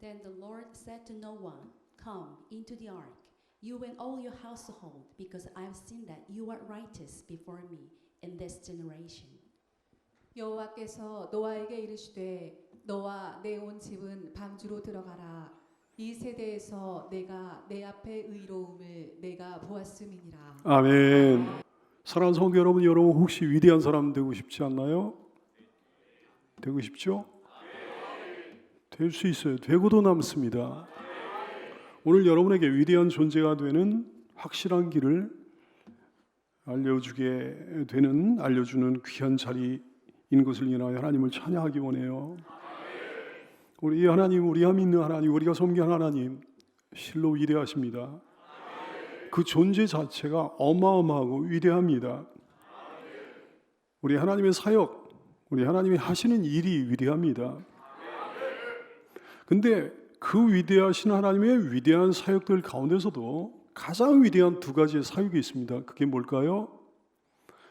Then the Lord said to Noah, Come into the ark, you and all your household, because I've seen that you are righteous before me in this generation. 여호와께서 노아에게 이르시되 너와 내 온 집은 방주로 들어가라 이 세대에서 내가 내 앞에 의로움을 내가 보았음이니라 아멘. 사랑하는 성도 여러분, 여러분 혹시 위대한 사람 되고 싶지 않나요? 되고 싶죠? 될 수 있어요. 되고도 남습니다. 오늘 여러분에게 위대한 존재가 되는 확실한 길을 알려주게 되는 알려주는 귀한 자리인 것을 인하여 하나님을 찬양하기 원해요. 우리 하나님, 우리가 믿는 하나님, 우리가 섬기는 하나님, 실로 위대하십니다. 그 존재 자체가 어마어마하고 위대합니다. 우리 하나님의 사역, 우리 하나님이 하시는 일이 위대합니다. 근데 그 위대하신 하나님의 위대한 사역들 가운데서도 가장 위대한 두 가지의 사역이 있습니다. 그게 뭘까요?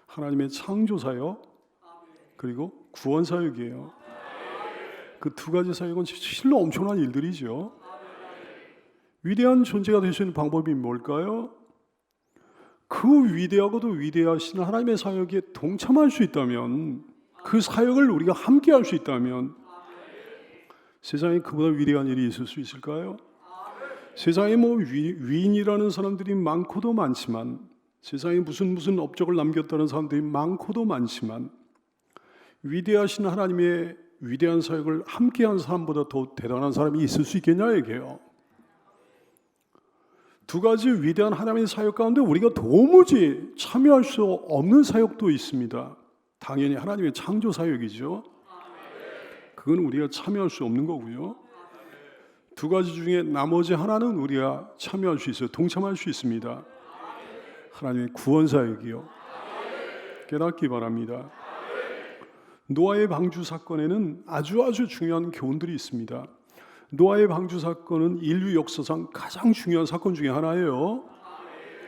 하나님의 창조 사역, 그리고 구원 사역이에요. 그 두 가지 사역은 실로 엄청난 일들이죠. 위대한 존재가 될 수 있는 방법이 뭘까요? 그 위대하고도 위대하신 하나님의 사역에 동참할 수 있다면 그 사역을 우리가 함께 할 수 있다면 세상에 그보다 위대한 일이 있을 수 있을까요? 세상에 뭐 위, 위인이라는 사람들이 많고도 많지만 세상에 무슨 무슨 업적을 남겼다는 사람들이 많고도 많지만 위대하신 하나님의 위대한 사역을 함께한 사람보다 더 대단한 사람이 있을 수 있겠냐 이게요. 두 가지 위대한 하나님의 사역 가운데 우리가 도무지 참여할 수 없는 사역도 있습니다. 당연히 하나님의 창조 사역이죠. 그건 우리가 참여할 수 없는 거고요. 두 가지 중에 나머지 하나는 우리가 참여할 수 있어요. 동참할 수 있습니다. 하나님의 구원 사역이요. 깨닫기 바랍니다. 노아의 방주 사건에는 아주 아주 중요한 교훈들이 있습니다. 노아의 방주 사건은 인류 역사상 가장 중요한 사건 중에 하나예요.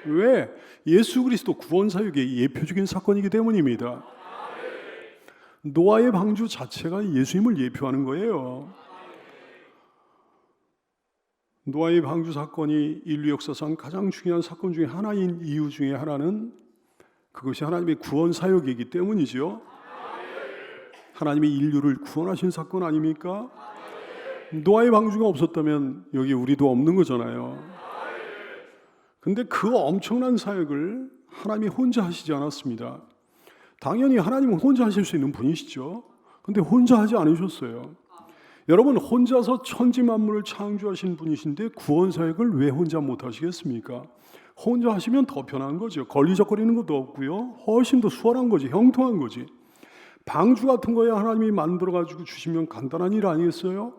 왜? 예수 그리스도 구원 사역의 예표적인 사건이기 때문입니다. 노아의 방주 자체가 예수님을 예표하는 거예요. 노아의 방주 사건이 인류 역사상 가장 중요한 사건 중에 하나인 이유 중에 하나는 그것이 하나님의 구원 사역이기 때문이죠. 하나님이 인류를 구원하신 사건 아닙니까? 노아의 방주가 없었다면 여기 우리도 없는 거잖아요. 근데 그 엄청난 사역을 하나님이 혼자 하시지 않았습니다. 당연히 하나님은 혼자 하실 수 있는 분이시죠. 근데 혼자 하지 않으셨어요. 여러분 혼자서 천지 만물을 창조하신 분이신데 구원 사역을 왜 혼자 못 하시겠습니까? 혼자 하시면 더 편한 거죠. 걸리적거리는 것도 없고요. 훨씬 더 수월한 거지. 형통한 거지. 방주 같은 거야 하나님이 만들어 가지고 주시면 간단한 일 아니겠어요?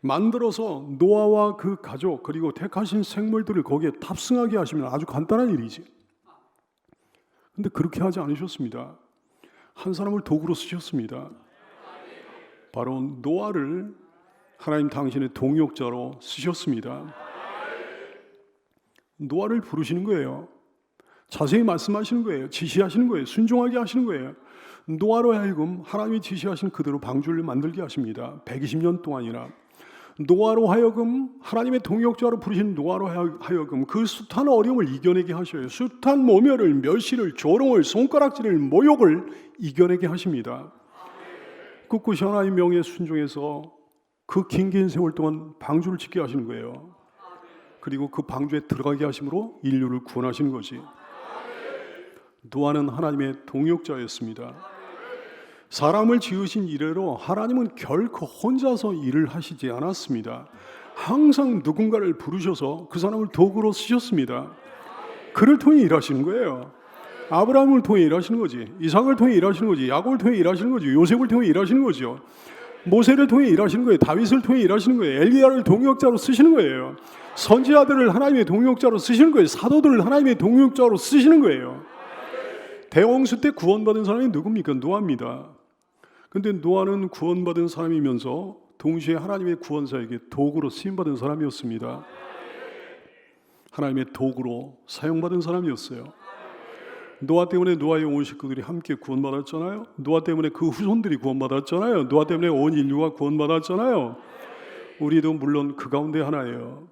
만들어서 노아와 그 가족 그리고 택하신 생물들을 거기에 탑승하게 하시면 아주 간단한 일이지. 근데 그렇게 하지 않으셨습니다. 한 사람을 도구로 쓰셨습니다. 바로 노아를 하나님 당신의 동역자로 쓰셨습니다. 노아를 부르시는 거예요. 자세히 말씀하시는 거예요. 지시하시는 거예요. 순종하게 하시는 거예요. 노아로 하여금 하나님이 지시하신 그대로 방주를 만들게 하십니다. 120년 동안이나 노아로 하여금 하나님의 동역자로 부르신 노아로 하여금 그 숱한 어려움을 이겨내게 하셔요. 숱한 모멸을, 멸시를, 조롱을, 손가락질을, 모욕을 이겨내게 하십니다. 꿋꿋이 하나님 명에 순종해서 그 긴 긴 세월 동안 방주를 짓게 하시는 거예요. 그리고 그 방주에 들어가게 하심으로 인류를 구원하시는 거지. 노아는 하나님의 동역자였습니다. 사람을 지으신 이래로 하나님은 결코 혼자서 일을 하시지 않았습니다. 항상 누군가를 부르셔서 그 사람을 도구로 쓰셨습니다. 그를 통해 일하시는 거예요. 아브라함을 통해 일하시는 거지. 이삭을 통해 일하시는 거지. 야곱을 통해 일하시는 거지. 요셉을 통해 일하시는 거죠. 모세를 통해 일하시는 거예요. 다윗을 통해 일하시는 거예요. 엘리야를 동역자로 쓰시는 거예요. 선지자들을 하나님의 동역자로 쓰시는 거예요. 사도들을 하나님의 동역자로 쓰시는 거예요. 대홍수 때 구원받은 사람이 누굽니까? 노아입니다. 근데 노아는 구원받은 사람이면서 동시에 하나님의 구원사에게 도구로 쓰임받은 사람이었습니다. 하나님의 도구로 사용받은 사람이었어요. 노아 때문에 노아의 온 식구들이 함께 구원받았잖아요. 노아 때문에 그 후손들이 구원받았잖아요. 노아 때문에 온 인류가 구원받았잖아요. 우리도 물론 그 가운데 하나예요.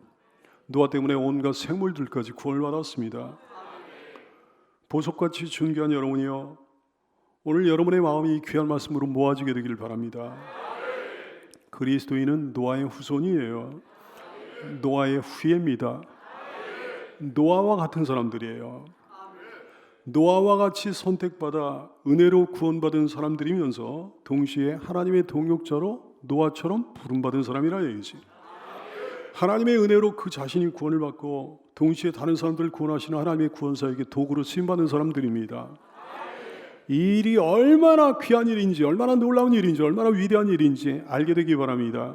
노아 때문에 온갖 생물들까지 구원을 받았습니다. 보석같이 존귀한 여러분이요. 오늘 여러분의 마음이 이 귀한 말씀으로 모아지게 되기를 바랍니다. 그리스도인은 노아의 후손이에요. 노아의 후예입니다. 노아와 같은 사람들이에요. 노아와 같이 선택받아 은혜로 구원받은 사람들이면서 동시에 하나님의 동역자로 노아처럼 부름받은 사람이라 얘기지. 하나님의 은혜로 그 자신이 구원을 받고 동시에 다른 사람들을 구원하시는 하나님의 구원사에게 도구로 쓰임받는 사람들입니다. 이 일이 얼마나 귀한 일인지, 얼마나 놀라운 일인지, 얼마나 위대한 일인지 알게 되기 바랍니다.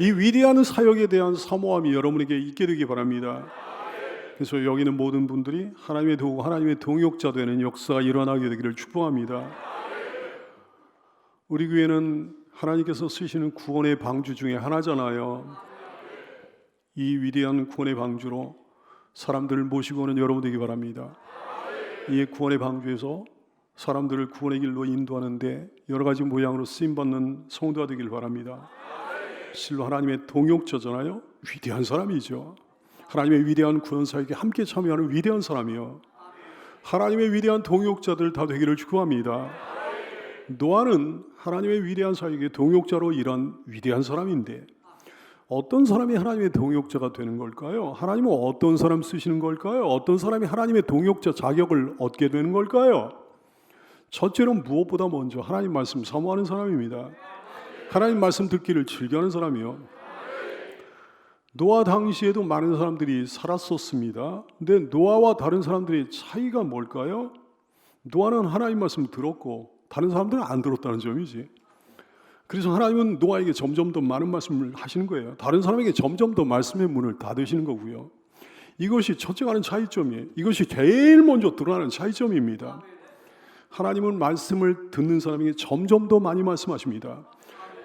이 위대한 사역에 대한 사모함이 여러분에게 있게 되기 바랍니다. 그래서 여기는 모든 분들이 하나님의 도구, 하나님의 동역자 되는 역사가 일어나게 되기를 축복합니다. 우리 교회는 하나님께서 쓰시는 구원의 방주 중에 하나잖아요. 이 위대한 구원의 방주로 사람들을 모시고 오는 여러분 되기 바랍니다. 이 구원의 방주에서 사람들을 구원의 길로 인도하는데 여러 가지 모양으로 쓰임 받는 성도가 되길 바랍니다. 실로 하나님의 동역자잖아요. 위대한 사람이죠. 하나님의 위대한 구원사에게 함께 참여하는 위대한 사람이요. 하나님의 위대한 동역자들 다 되기를 축복합니다. 노아는 하나님의 위대한 사역의 동역자로 일한 위대한 사람인데 어떤 사람이 하나님의 동역자가 되는 걸까요? 하나님은 어떤 사람 쓰시는 걸까요? 어떤 사람이 하나님의 동역자 자격을 얻게 되는 걸까요? 첫째로 무엇보다 먼저 하나님 말씀 사모하는 사람입니다. 하나님 말씀 듣기를 즐겨하는 사람이요. 노아 당시에도 많은 사람들이 살았었습니다. 근데 노아와 다른 사람들의 차이가 뭘까요? 노아는 하나님 말씀 들었고 다른 사람들은 안 들었다는 점이지. 그래서 하나님은 노아에게 점점 더 많은 말씀을 하시는 거예요. 다른 사람에게 점점 더 말씀의 문을 닫으시는 거고요. 이것이 첫째 가는 차이점이에요. 이것이 제일 먼저 드러나는 차이점입니다. 하나님은 말씀을 듣는 사람에게 점점 더 많이 말씀하십니다.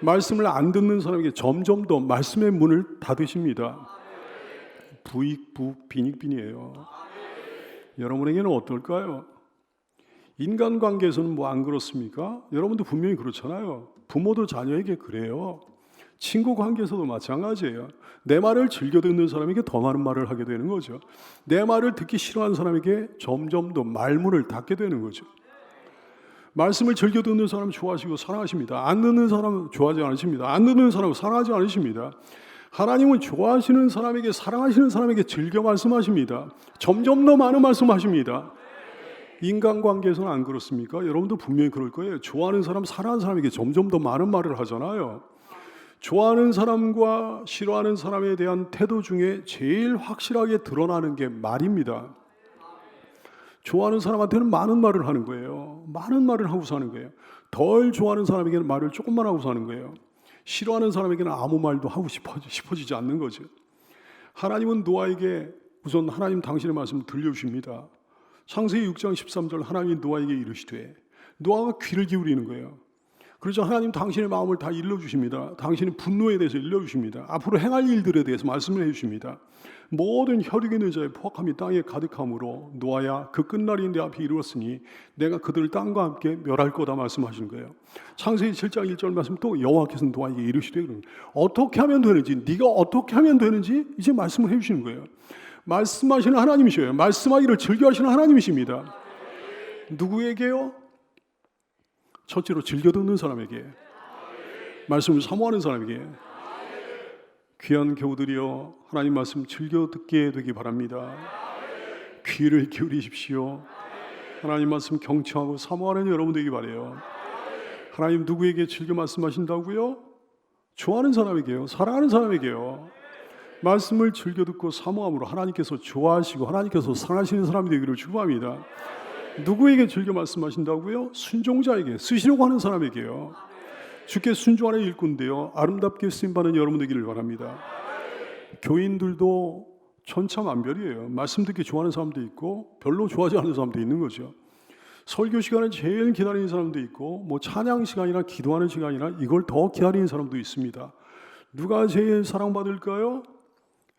말씀을 안 듣는 사람에게 점점 더 말씀의 문을 닫으십니다. 부익부 빈익빈이에요. 여러분에게는 어떨까요? 인간 관계에서는 뭐 안 그렇습니까? 여러분도 분명히 그렇잖아요. 부모도 자녀에게 그래요. 친구 관계에서도 마찬가지예요. 내 말을 즐겨 듣는 사람에게 더 많은 말을 하게 되는 거죠. 내 말을 듣기 싫어하는 사람에게 점점 더 말문을 닫게 되는 거죠. 말씀을 즐겨 듣는 사람 좋아하시고 사랑하십니다. 안 듣는 사람 좋아하지 않으십니다. 안 듣는 사람 사랑하지 않으십니다. 하나님은 좋아하시는 사람에게 사랑하시는 사람에게 즐겨 말씀하십니다. 점점 더 많은 말씀하십니다. 인간관계에서는 안 그렇습니까? 여러분도 분명히 그럴 거예요. 좋아하는 사람, 사랑하는 사람에게 점점 더 많은 말을 하잖아요. 좋아하는 사람과 싫어하는 사람에 대한 태도 중에 제일 확실하게 드러나는 게 말입니다. 좋아하는 사람한테는 많은 말을 하는 거예요. 많은 말을 하고 사는 거예요. 덜 좋아하는 사람에게는 말을 조금만 하고 사는 거예요. 싫어하는 사람에게는 아무 말도 하고 싶어지, 싶어지지 않는 거죠. 하나님은 노아에게 우선 하나님 당신의 말씀을 들려주십니다. 창세기 6장 13절 하나님이 노아에게 이르시되 노아가 귀를 기울이는 거예요. 그래서 하나님 당신의 마음을 다 일러주십니다. 당신의 분노에 대해서 일러주십니다. 앞으로 행할 일들에 대해서 말씀을 해주십니다. 모든 혈육의 의자의 포악함이 땅에 가득함으로 노아야 그 끝날이 내 앞에 이르렀으니 내가 그들을 땅과 함께 멸할 거다 말씀하시는 거예요. 창세기 7장 1절 말씀 또 여호와께서 노아에게 이르시되 어떻게 하면 되는지 네가 어떻게 하면 되는지 이제 말씀을 해 주시는 거예요. 말씀하시는 하나님이셔요. 말씀하기를 즐겨하시는 하나님이십니다. 누구에게요? 첫째로 즐겨 듣는 사람에게, 말씀을 사모하는 사람에게, 귀한 교우들이여 하나님 말씀 즐겨 듣게 되기 바랍니다. 귀를 기울이십시오. 하나님 말씀 경청하고 사모하는 여러분 되기 바래요. 하나님 누구에게 즐겨 말씀하신다고요? 좋아하는 사람에게요. 사랑하는 사람에게요. 말씀을 즐겨 듣고 사모함으로 하나님께서 좋아하시고 하나님께서 사랑하시는 사람이 되기를 축복합니다. 누구에게 즐겨 말씀하신다고요? 순종자에게 쓰시려고 하는 사람에게요. 주께 순종하는 일꾼인데요. 아름답게 쓰임 받는 여러분 되기를 바랍니다. 교인들도 천차만별이에요. 말씀 듣기 좋아하는 사람도 있고 별로 좋아하지 않는 사람도 있는 거죠. 설교 시간을 제일 기다리는 사람도 있고 뭐 찬양 시간이나 기도하는 시간이나 이걸 더 기다리는 사람도 있습니다. 누가 제일 사랑받을까요?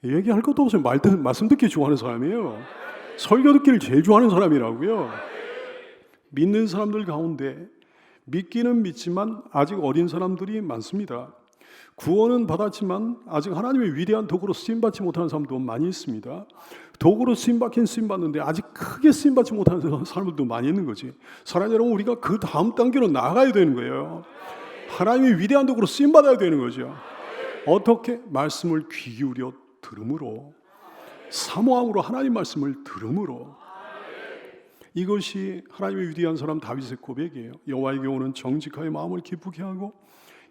얘기할 것도 없어요. 말, 듣- 말씀 듣기 좋아하는 사람이에요. 설교 듣기를 제일 좋아하는 사람이라고요. 믿는 사람들 가운데 믿기는 믿지만 아직 어린 사람들이 많습니다. 구원은 받았지만 아직 하나님의 위대한 도구로 쓰임 받지 못하는 사람도 많이 있습니다. 도구로 쓰임 받긴 쓰임 받는데 아직 크게 쓰임 받지 못하는 사람들도 많이 있는 거지. 사랑 여러분 우리가 그 다음 단계로 나가야 되는 거예요. 하나님의 위대한 도구로 쓰임 받아야 되는 거죠. 어떻게 말씀을 귀 기울여 들음으로 사모함으로 하나님 말씀을 들음으로 이것이 하나님의 위대한 사람 다윗의 고백이에요. 여호와의 경우는 정직하여 마음을 기쁘게 하고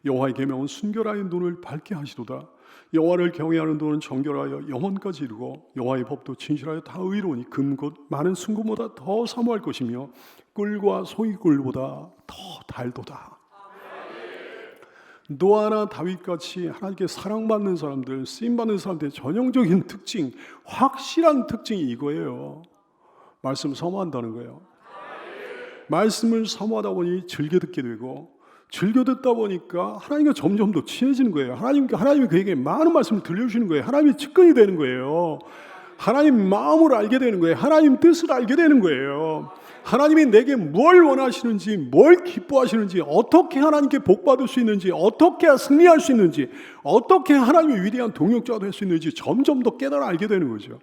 여호와의 계명은 순결하여 눈을 밝게 하시도다. 여호와를 경외하는 눈은 정결하여 영혼까지 이루고 여호와의 법도 진실하여 다 의로우니 금곧 많은 순금보다 더 사모할 것이며 꿀과 소이꿀보다 더 달도다. 노아나 다윗같이 하나님께 사랑받는 사람들, 쓰임받는 사람들의 전형적인 특징, 확실한 특징이 이거예요. 말씀 사모한다는 거예요. 말씀을 사모하다 보니 즐겨 듣게 되고 즐겨 듣다 보니까 하나님과 점점 더 친해지는 거예요. 하나님 하나님이 그에게 많은 말씀을 들려주시는 거예요. 하나님이 측근이 되는 거예요. 하나님 마음을 알게 되는 거예요. 하나님 뜻을 알게 되는 거예요. 하나님이 내게 뭘 원하시는지, 뭘 기뻐하시는지, 어떻게 하나님께 복 받을 수 있는지, 어떻게 승리할 수 있는지, 어떻게 하나님의 위대한 동역자가 될 수 있는지 점점 더 깨달아 알게 되는 거죠.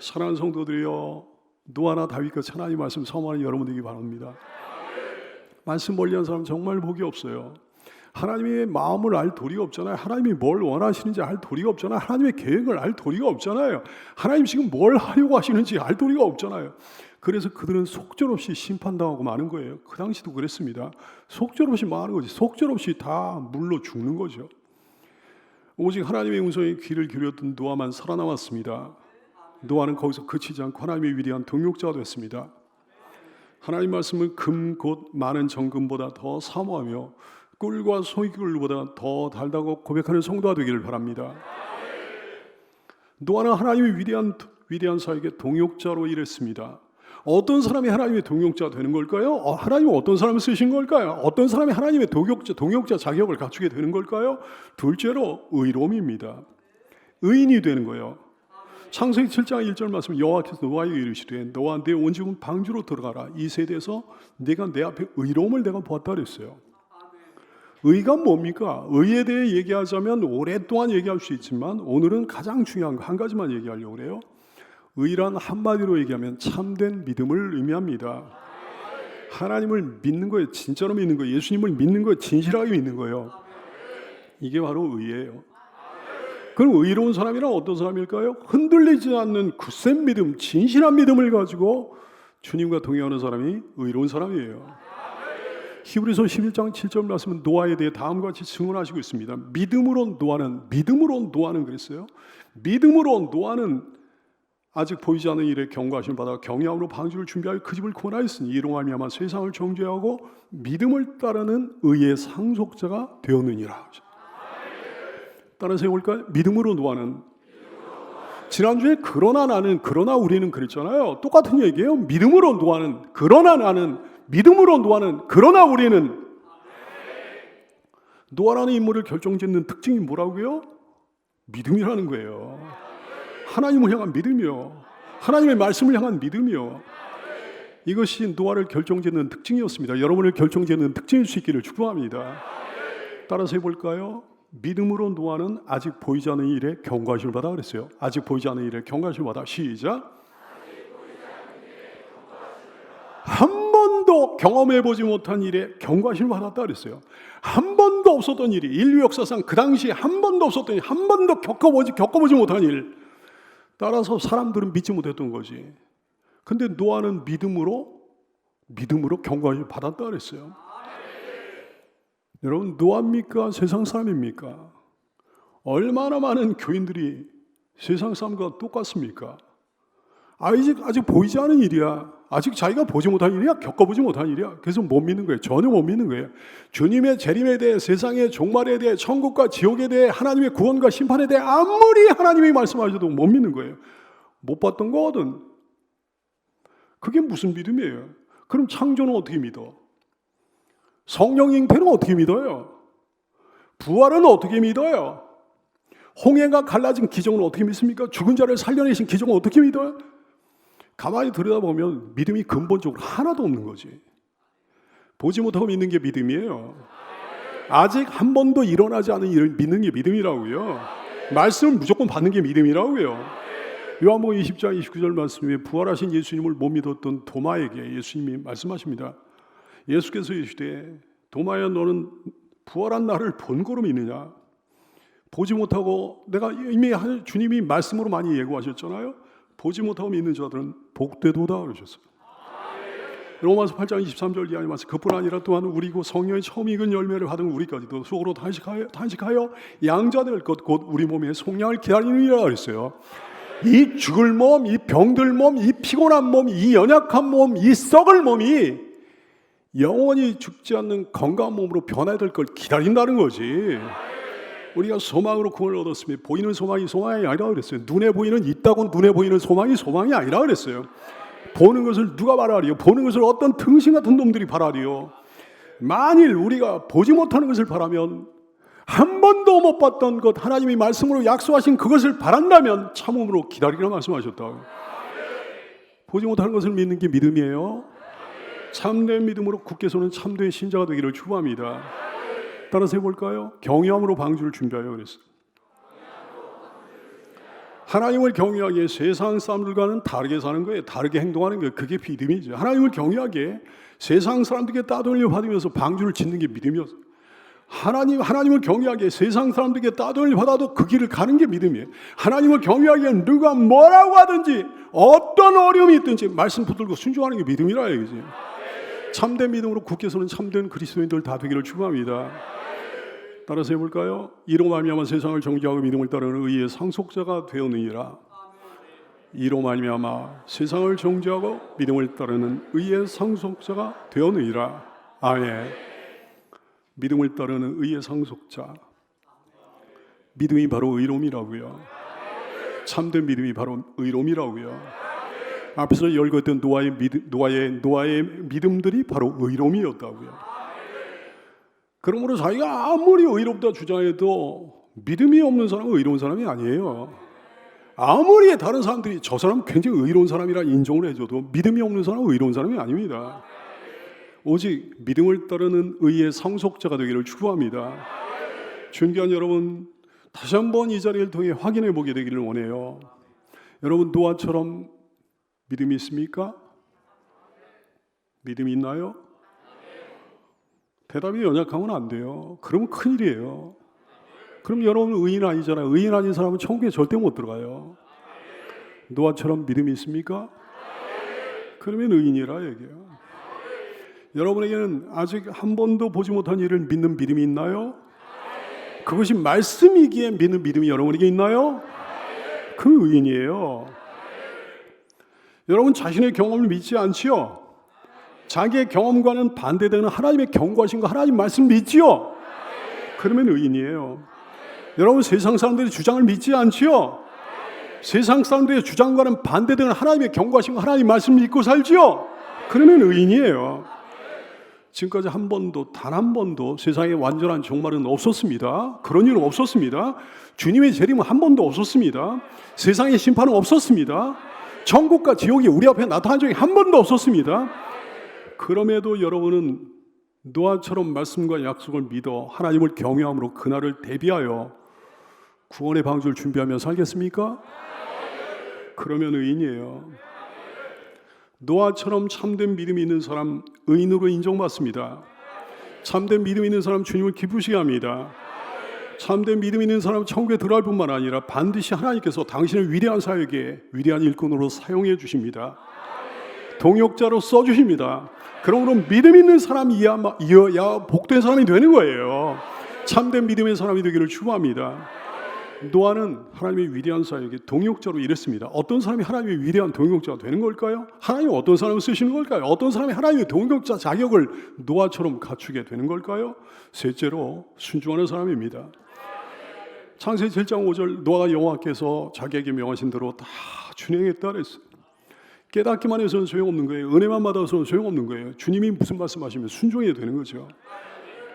사랑하는 성도들이여, 노아나 다윗과 하나님 말씀 사모하는 여러분 되기 바랍니다. 말씀 멀리한 사람 정말 복이 없어요. 하나님의 마음을 알 도리가 없잖아요. 하나님이 뭘 원하시는지 알 도리가 없잖아요. 하나님의 계획을 알 도리가 없잖아요. 하나님 지금 뭘 하려고 하시는지 알 도리가 없잖아요. 그래서 그들은 속절없이 심판당하고 마는 거예요. 그 당시도 그랬습니다. 속절없이 마는 거지. 속절없이 다 물로 죽는 거죠. 오직 하나님의 음성에 귀를 기울였던 노아만 살아남았습니다. 노아는 거기서 그치지 않고 하나님의 위대한 동역자가 됐습니다. 하나님 말씀은 금 곧 많은 정금보다 더 사모하며 꿀과 소이꿀보다 더 달다고 고백하는 성도가 되기를 바랍니다. 노아는 하나님의 위대한 위대한 사에게 동역자로 일했습니다. 어떤 사람이 하나님의 동역자 되는 걸까요? 어, 하나님은 어떤 사람을 쓰신 걸까요? 어떤 사람이 하나님의 동역자, 동역자 자격을 갖추게 되는 걸까요? 둘째로 의로움입니다. 의인이 되는 거예요. 창세기 7장 1절 말씀 여호와께서 노아에게 이르시되 너와 내 온 집은 방주로 들어가라. 이 세대에서 내가 내 앞에 의로움을 내가 보았다 그랬어요. 의가 뭡니까? 의에 대해 얘기하자면 오랫동안 얘기할 수 있지만 오늘은 가장 중요한 거 한 가지만 얘기하려고 그래요. 의란 한마디로 얘기하면 참된 믿음을 의미합니다. 하나님을 믿는 거예요. 진짜로 믿는 거예요. 예수님을 믿는 거예요. 진실하게 믿는 거예요. 이게 바로 의예요. 그럼 의로운 사람이란 어떤 사람일까요? 흔들리지 않는 굳센 믿음, 진실한 믿음을 가지고 주님과 동행하는 사람이 의로운 사람이에요. 히브리서 11장 7절 말씀은 노아에 대해 다음과 같이 증언하시고 있습니다. 믿음으로 노아는 믿음으로 노아는 그랬어요. 믿음으로 노아는 아직 보이지 않는 일에 경고하심을 받아 경외함으로 방주를 준비하여 그 집을 구원하였으니 이로 말미암아 세상을 정죄하고 믿음을 따르는 의의 상속자가 되었느니라. 따라서 해볼까요? 믿음으로 노아는 지난주에 그러나 나는 그러나 우리는 그랬잖아요. 똑같은 얘기예요. 믿음으로 노아는 그러나 나는 믿음으로 노아는 그러나 우리는 노아라는 인물을 결정짓는 특징이 뭐라고요? 믿음이라는 거예요. 하나님을 향한 믿음이요. 하나님의 말씀을 향한 믿음이요. 이것이 노아를 결정짓는 특징이었습니다. 여러분을 결정짓는 특징일 수 있기를 축복합니다. 따라서 해볼까요? 믿음으로 노아는 아직 보이지 않는 일에 경과심을 받아 그랬어요. 아직 보이지 않는 일에 경과심을 받아 시작. 한 번도 경험해 보지 못한 일에 경과심을 받았다 그랬어요. 한 번도 없었던 일이 인류 역사상 그 당시 한 번도 없었던 일, 한 번도 겪어보지 겪어보지 못한 일. 따라서 사람들은 믿지 못했던 거지. 근데 노아는 믿음으로 믿음으로 경과심을 받았다 그랬어요. 여러분 노아입니까? 세상 사람입니까? 얼마나 많은 교인들이 세상 사람과 똑같습니까? 아직 아직 보이지 않은 일이야. 아직 자기가 보지 못한 일이야. 겪어보지 못한 일이야. 그래서 못 믿는 거예요. 전혀 못 믿는 거예요. 주님의 재림에 대해, 세상의 종말에 대해, 천국과 지옥에 대해, 하나님의 구원과 심판에 대해 아무리 하나님이 말씀하셔도 못 믿는 거예요. 못 봤던 거거든. 그게 무슨 믿음이에요? 그럼 창조는 어떻게 믿어? 성령 잉태는 어떻게 믿어요? 부활은 어떻게 믿어요? 홍해가 갈라진 기적은 어떻게 믿습니까? 죽은 자를 살려내신 기적은 어떻게 믿어요? 가만히 들여다보면 믿음이 근본적으로 하나도 없는 거지. 보지 못하고 믿는 게 믿음이에요. 아직 한 번도 일어나지 않은 일을 믿는 게 믿음이라고요. 말씀을 무조건 받는 게 믿음이라고요. 요한복음 20장 29절 말씀에 부활하신 예수님을 못 믿었던 도마에게 예수님이 말씀하십니다. 예수께서 이르시되 도마야 너는 부활한 나를 본거로 믿느냐? 보지 못하고 내가 이미 한- 주님이 말씀으로 많이 예고하셨잖아요. 보지 못하고 믿는 자들은 복되도다 그러셨어요. 로마서 8장 23절 이하에 말씀 그뿐 아니라 또한 우리 고 성령의 처음 익은 열매를 받은 우리까지도 속으로 단식하여, 단식하여 양자 될 것 곧 우리 몸의 속량을 기다리느니라 그랬어요. 이 죽을 몸, 이 병들 몸, 이 피곤한 몸, 이 연약한 몸, 이 썩을 몸이 영원히 죽지 않는 건강한 몸으로 변화될 걸 기다린다는 거지. 우리가 소망으로 구원을 얻었으면 보이는 소망이 소망이 아니라 그랬어요. 눈에 보이는 있다고 눈에 보이는 소망이 소망이 아니라 그랬어요. 보는 것을 누가 바라리요? 보는 것을 어떤 등신 같은 놈들이 바라리요? 만일 우리가 보지 못하는 것을 바라면 한 번도 못 봤던 것 하나님이 말씀으로 약속하신 그것을 바란다면 참음으로 기다리라 말씀하셨다. 보지 못하는 것을 믿는 게 믿음이에요. 참된 믿음으로 굳게 서는 참된 신자가 되기를 축복합니다. 따라서 해볼까요? 경외함으로 방주를 준비하여 그랬어요. 하나님을 경외하기에 세상 사람들과는 다르게 사는 거예요. 다르게 행동하는 거예요. 그게 믿음이죠. 하나님을 경외하기에 세상 사람들에게 따돌려 받으면서 방주를 짓는 게 믿음이었어요. 하나님 하나님을 경외하기에 세상 사람들에게 따돌려 받아도 그 길을 가는 게 믿음이에요. 하나님을 경외하기에 누가 뭐라고 하든지 어떤 어려움이 있든지 말씀 붙들고 순종하는 게 믿음이라 이거지. 참된 믿음으로 굳게 서는 참된 그리스도인들 다 되기를 축복합니다. 따라서 해볼까요? 이로 말미암아 세상을 정죄하고 믿음을 따르는 의의 상속자가 되었느니라. 이로 말미암아 세상을 정죄하고 믿음을 따르는 의의 상속자가 되었느니라. 아멘. 믿음을 따르는 의의 상속자. 믿음이 바로 의로움이라고요. 참된 믿음이 바로 의로움이라고요. 앞에서 열거했던 노아의 믿음, 노아의 노아의 믿음들이 바로 의로움이었다고요. 그러므로 자기가 아무리 의롭다 주장해도 믿음이 없는 사람은 의로운 사람이 아니에요. 아무리 다른 사람들이 저 사람 굉장히 의로운 사람이라 인정을 해줘도 믿음이 없는 사람은 의로운 사람이 아닙니다. 오직 믿음을 따르는 의의 상속자가 되기를 축복합니다. 존귀한 여러분, 다시 한번 이 자리를 통해 확인해 보게 되기를 원해요. 여러분 노아처럼 믿음이 있습니까? 믿음이 있나요? 대답이 연약하면 안 돼요. 그러면 큰일이에요. 그럼 여러분 의인 아니잖아요. 의인 아닌 사람은 천국에 절대 못 들어가요. 노아처럼 믿음이 있습니까? 그러면 의인이라 얘기해요. 여러분에게는 아직 한 번도 보지 못한 일을 믿는 믿음이 있나요? 그것이 말씀이기에 믿는 믿음이 여러분에게 있나요? 그 의인이에요. 여러분 자신의 경험을 믿지 않지요? 자기의 경험과는 반대되는 하나님의 경고하신 거 하나님 말씀 믿지요? 그러면 의인이에요. 여러분 세상 사람들의 주장을 믿지 않지요? 세상 사람들의 주장과는 반대되는 하나님의 경고하신 거 하나님 말씀 믿고 살지요? 그러면 의인이에요. 지금까지 한 번도 단 한 번도 세상에 완전한 종말은 없었습니다. 그런 일은 없었습니다. 주님의 재림은 한 번도 없었습니다. 세상의 심판은 없었습니다. 천국과 지옥이 우리 앞에 나타난 적이 한 번도 없었습니다. 그럼에도 여러분은 노아처럼 말씀과 약속을 믿어 하나님을 경외함으로 그날을 대비하여 구원의 방주를 준비하며 살겠습니까? 그러면 의인이에요. 노아처럼 참된 믿음이 있는 사람 의인으로 인정받습니다. 참된 믿음 있는 사람 주님을 기쁘시게 합니다. 참된 믿음 있는 사람 천국에 들어갈 뿐만 아니라 반드시 하나님께서 당신을 위대한 사역에 위대한 일꾼으로 사용해 주십니다. 동역자로 써 주십니다. 그러므로 믿음 있는 사람이야 이어야 복된 사람이 되는 거예요. 참된 믿음의 사람이 되기를 축원합니다. 노아는 하나님의 위대한 사역에 동역자로 일했습니다. 어떤 사람이 하나님의 위대한 동역자가 되는 걸까요? 하나님이 어떤 사람을 쓰시는 걸까요? 어떤 사람이 하나님의 동역자 자격을 노아처럼 갖추게 되는 걸까요? 셋째로 순종하는 사람입니다. 창세기 7장 5절 노아가 여호와께서 자기에게 명하신 대로 다 준행했다 그랬어요. 깨닫기만 해서는 소용없는 거예요. 은혜만 받아서는 소용없는 거예요. 주님이 무슨 말씀하시면 순종해야 되는 거죠.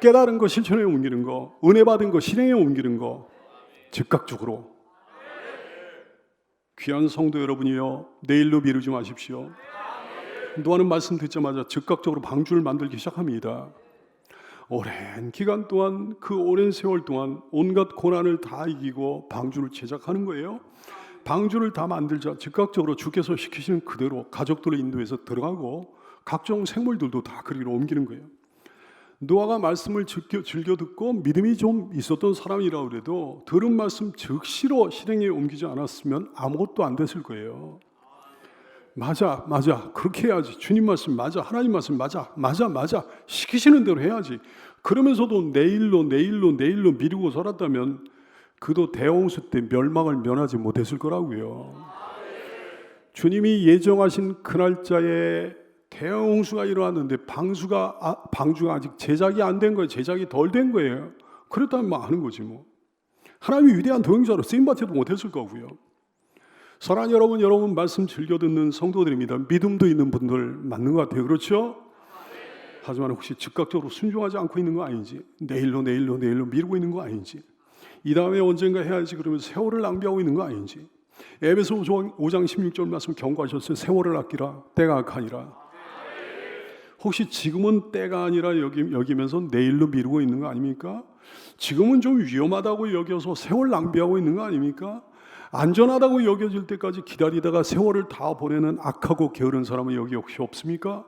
깨달은 거 실천에 옮기는 거, 은혜 받은 거 실행에 옮기는 거, 즉각적으로. 귀한 성도 여러분이요, 내일로 미루지 마십시오. 노아는 말씀 듣자마자 즉각적으로 방주를 만들기 시작합니다. 오랜 기간 동안 그 오랜 세월 동안 온갖 고난을 다 이기고 방주를 제작하는 거예요. 방주를 다 만들자 즉각적으로 주께서 시키시는 그대로 가족들을 인도해서 들어가고 각종 생물들도 다 그리로 옮기는 거예요. 노아가 말씀을 즐겨, 즐겨 듣고 믿음이 좀 있었던 사람이라 그래도 들은 말씀 즉시로 실행에 옮기지 않았으면 아무것도 안 됐을 거예요. 맞아, 맞아. 그렇게 해야지. 주님 말씀 맞아. 하나님 말씀 맞아. 맞아, 맞아. 시키시는 대로 해야지. 그러면서도 내일로, 내일로, 내일로 미루고 살았다면 그도 대홍수 때 멸망을 면하지 못했을 거라고요. 주님이 예정하신 그 날짜에 대홍수가 일어났는데 방수가 아, 방주가 아직 제작이 안 된 거예요. 제작이 덜 된 거예요. 그랬다면 뭐 하는 거지 뭐. 하나님이 위대한 동행자로 쓰임 받지도 못했을 거고요. 사랑하는 여러분, 여러분 말씀 즐겨 듣는 성도들입니다. 믿음도 있는 분들 맞는 것 같아요. 그렇죠? 하지만 혹시 즉각적으로 순종하지 않고 있는 거 아닌지, 내일로 내일로 내일로 미루고 있는 거 아닌지, 이 다음에 언젠가 해야지 그러면서 세월을 낭비하고 있는 거 아닌지. 에베소 5장 16절 말씀 경고하셨어요. 세월을 아끼라 때가 악하니라. 혹시 지금은 때가 아니라 여기, 여기면서 내일로 미루고 있는 거 아닙니까? 지금은 좀 위험하다고 여겨서 세월 낭비하고 있는 거 아닙니까? 안전하다고 여겨질 때까지 기다리다가 세월을 다 보내는 악하고 게으른 사람은 여기 혹시 없습니까?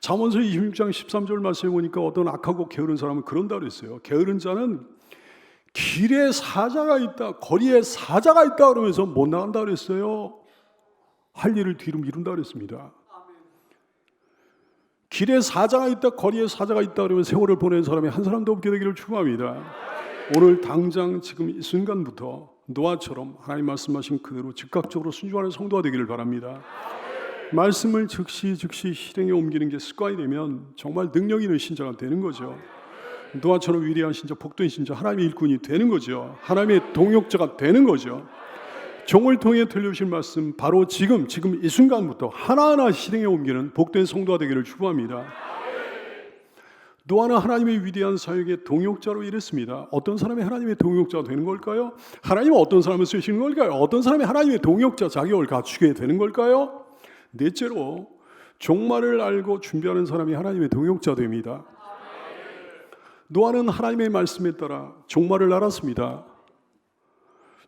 잠언서 26장 13절 말씀해 보니까 어떤 악하고 게으른 사람은 그런다 그랬어요. 게으른 자는 길에 사자가 있다, 거리에 사자가 있다 그러면서 못 나간다 그랬어요. 할 일을 뒤로 미룬다 그랬습니다. 길에 사자가 있다, 거리에 사자가 있다 그러면 세월을 보내는 사람이 한 사람도 없게 되기를 축원합니다. 오늘 당장 지금 이 순간부터 노아처럼 하나님 말씀하신 그대로 즉각적으로 순종하는 성도가 되기를 바랍니다. 말씀을 즉시 즉시 실행에 옮기는 게 습관이 되면 정말 능력 있는 신자가 되는 거죠. 노아처럼 위대한 신자, 복된 신자, 하나님의 일꾼이 되는 거죠. 하나님의 동역자가 되는 거죠. 종을 통해 들려주신 말씀 바로 지금 지금 이 순간부터 하나하나 실행에 옮기는 복된 성도가 되기를 축복합니다. 노아는 하나님의 위대한 사역의 동역자로 일했습니다. 어떤 사람이 하나님의 동역자가 되는 걸까요? 하나님은 어떤 사람을 쓰시는 걸까요? 어떤 사람이 하나님의 동역자 자격을 갖추게 되는 걸까요? 넷째로 종말을 알고 준비하는 사람이 하나님의 동역자 됩니다. 노아는 하나님의 말씀에 따라 종말을 알았습니다.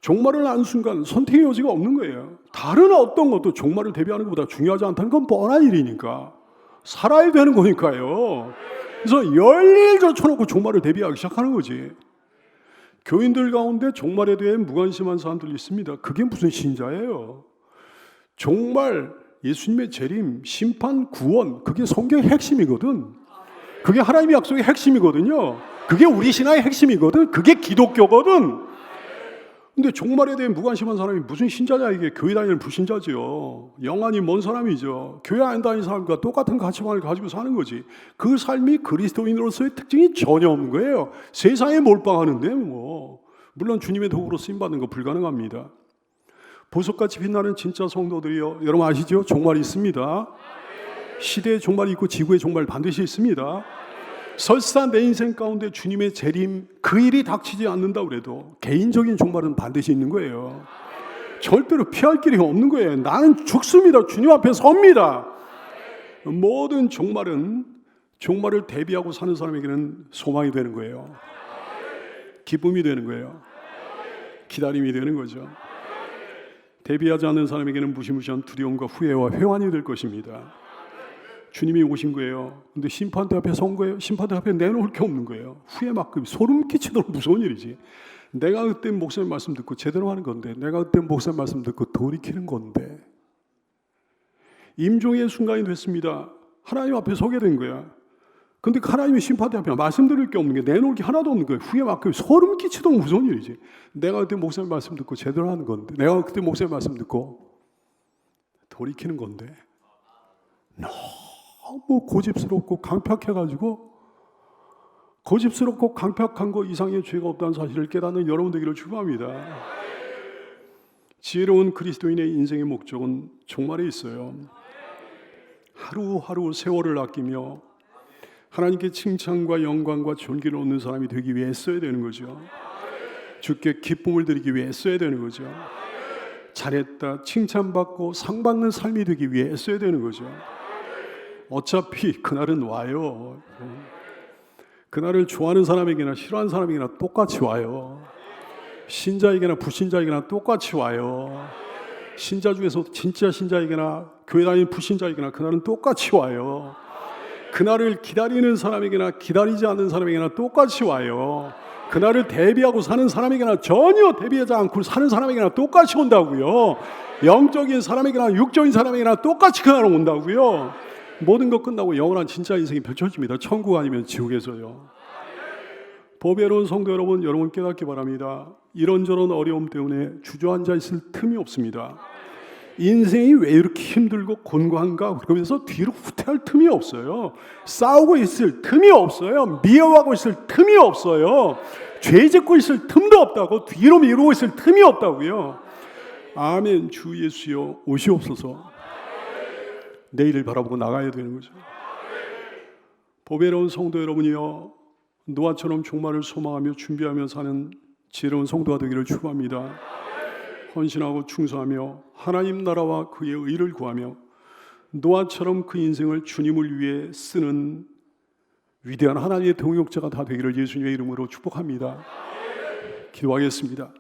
종말을 안 순간 선택의 여지가 없는 거예요. 다른 어떤 것도 종말을 대비하는 것보다 중요하지 않다는 건 뻔한 일이니까. 살아야 되는 거니까요. 그래서 열일 젖혀놓고 종말을 대비하기 시작하는 거지. 교인들 가운데 종말에 대해 무관심한 사람들이 있습니다. 그게 무슨 신자예요? 종말, 예수님의 재림, 심판, 구원, 그게 성경의 핵심이거든. 그게 하나님의 약속의 핵심이거든요. 그게 우리 신화의 핵심이거든. 그게 기독교거든. 근데 종말에 대해 무관심한 사람이 무슨 신자냐 이게 교회 다니는 불신자지요. 영안이 먼 사람이죠. 교회 안 다니는 사람과 똑같은 가치관을 가지고 사는 거지. 그 삶이 그리스도인으로서의 특징이 전혀 없는 거예요. 세상에 몰빵하는데 뭐. 물론 주님의 도구로 쓰임 받는 거 불가능합니다. 보석같이 빛나는 진짜 성도들이요. 여러분 아시죠? 종말이 있습니다. 시대의 종말이 있고 지구의 종말 반드시 있습니다. 설사 내 인생 가운데 주님의 재림 그 일이 닥치지 않는다 그래도 개인적인 종말은 반드시 있는 거예요. 절대로 피할 길이 없는 거예요. 나는 죽습니다. 주님 앞에 섭니다. 모든 종말은 종말을 대비하고 사는 사람에게는 소망이 되는 거예요. 기쁨이 되는 거예요. 기다림이 되는 거죠. 대비하지 않는 사람에게는 무시무시한 두려움과 후회와 회환이 될 것입니다. 주님이 오신 거예요. 근데 심판대 앞에 선 거예요. 심판대 앞에 내놓을 게 없는 거예요. 후회 막금 소름 끼치도록 무서운 일이지. 내가 그때 목사님 말씀 듣고 제대로 하는 건데, 내가 그때 목사님 말씀 듣고 돌이키는 건데, 임종의 순간이 됐습니다. 하나님 앞에 서게 된 거야. 근데 하나님의 심판대 앞에 말씀드릴 게 없는 게 내놓을 게 하나도 없는 거예요. 후회 막금 소름 끼치도록 무서운 일이지. 내가 그때 목사님 말씀 듣고 제대로 하는 건데, 내가 그때 목사님 말씀 듣고 돌이키는 건데, 너무 고집스럽고 강팍해가지고 고집스럽고 강팍한 거 이상의 죄가 없다는 사실을 깨닫는 여러분 되기를 축복합니다. 지혜로운 그리스도인의 인생의 목적은 종말에 있어요. 하루하루 세월을 아끼며 하나님께 칭찬과 영광과 존귀를 얻는 사람이 되기 위해 써야 되는 거죠. 주께 기쁨을 드리기 위해 써야 되는 거죠. 잘했다 칭찬받고 상 받는 삶이 되기 위해 써야 되는 거죠. 어차피 그날은 와요. 그날을 좋아하는 사람에게나 싫어하는 사람에게나 똑같이 와요. 신자에게나 불신자에게나 똑같이 와요. 신자 중에서 진짜 신자에게나 교회 다니는 불신자에게나 그날은 똑같이 와요. 그날을 기다리는 사람에게나 기다리지 않는 사람에게나 똑같이 와요. 그날을 대비하고 사는 사람에게나 전혀 대비하지 않고 사는 사람에게나 똑같이 온다고요. 영적인 사람에게나 육적인 사람에게나 똑같이 그날은 온다고요. 모든 것 끝나고 영원한 진짜 인생이 펼쳐집니다. 천국 아니면 지옥에서요. 보배로운 성도 여러분, 여러분 깨닫기 바랍니다. 이런저런 어려움 때문에 주저앉아 있을 틈이 없습니다. 인생이 왜 이렇게 힘들고 곤고한가 그러면서 뒤로 후퇴할 틈이 없어요. 싸우고 있을 틈이 없어요. 미워하고 있을 틈이 없어요. 죄 짓고 있을 틈도 없다고 뒤로 미루고 있을 틈이 없다고요. 아멘 주 예수여 오시옵소서. 내일을 바라보고 나가야 되는 거죠. 보배로운 성도 여러분이여 노아처럼 종말을 소망하며 준비하며 사는 지혜로운 성도가 되기를 축원합니다. 헌신하고 충성하며 하나님 나라와 그의 의를 구하며 노아처럼 그 인생을 주님을 위해 쓰는 위대한 하나님의 동역자가 다 되기를 예수님의 이름으로 축복합니다. 기도하겠습니다.